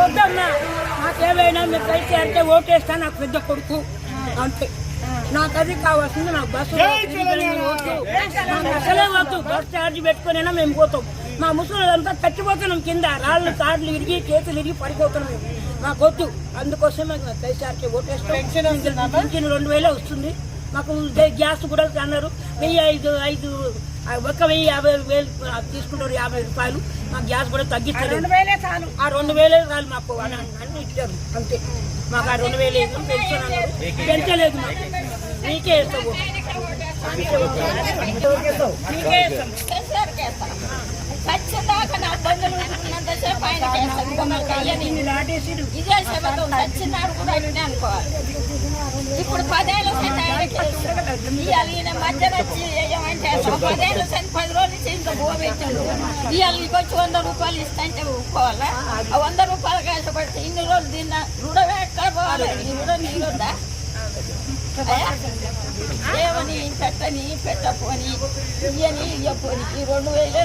వద్దమ్మా నాకేమైనా మీరు కలిసి అంటే ఓటేస్తా నాకు పెద్ద కొడుకు అంతే. నాకు అది కావాల్సింది నాకు బస్సు అసలే వద్దు. బస్ ఛార్జ్ పెట్టుకునైనా మేము పోతాం. మా ముసలిదంతా చచ్చిపోతున్నాం కింద. రాళ్ళు తాడ్లు ఇరిగి చేతులు ఇరిగి పడిపోతున్నాం. మాకు వద్దు. అందుకోసం మాకు కేసీఆర్కి ఓటేస్తాం. రెండు వేలే వస్తుంది. మాకు గ్యాస్ కూడా అన్నారు. వెయ్యి ఐదు ఐదు ఆ ఒక్క వెయ్యి యాభై వేలు తీసుకుంటారు యాభై రూపాయలు మాకు గ్యాస్ కూడా తగ్గిస్తారు ఆ రెండు వేలే చాలు. మాకు అని ఇచ్చారు అంతే. మాకు ఆ రెండు వేలు వేసాం పెన్షన్ అన్నారు. పెంచలేదు మాకు. నీకే వేస్తావు. నా బంధువులు ఉన్నంతసేపు ఆయన ఇదే కూడా అనుకోవాలి. ఇప్పుడు పదేళ్ళు సెంట్ ఆయనకి ఇవాళ ఈయన మధ్యన వచ్చి పదేళ్ళు సెంట్ పది రోజులు నుంచి ఇంకా భూమి ఇచ్చిండు ఇవాళ నీకు వచ్చి వంద రూపాయలు ఇస్తాంటే ఒప్పుకోవాలా ఆ వంద రూపాయలు కష్టపడితే ఇన్ని రోజులు తిన్న రుణమే ఎక్కడ పోవాలి? ఈ రుణం నీరుందా ఏమని పెట్టని పెట్టపోని ఇయ్యని ఇయ్యపోని ఈ రెండు వేలే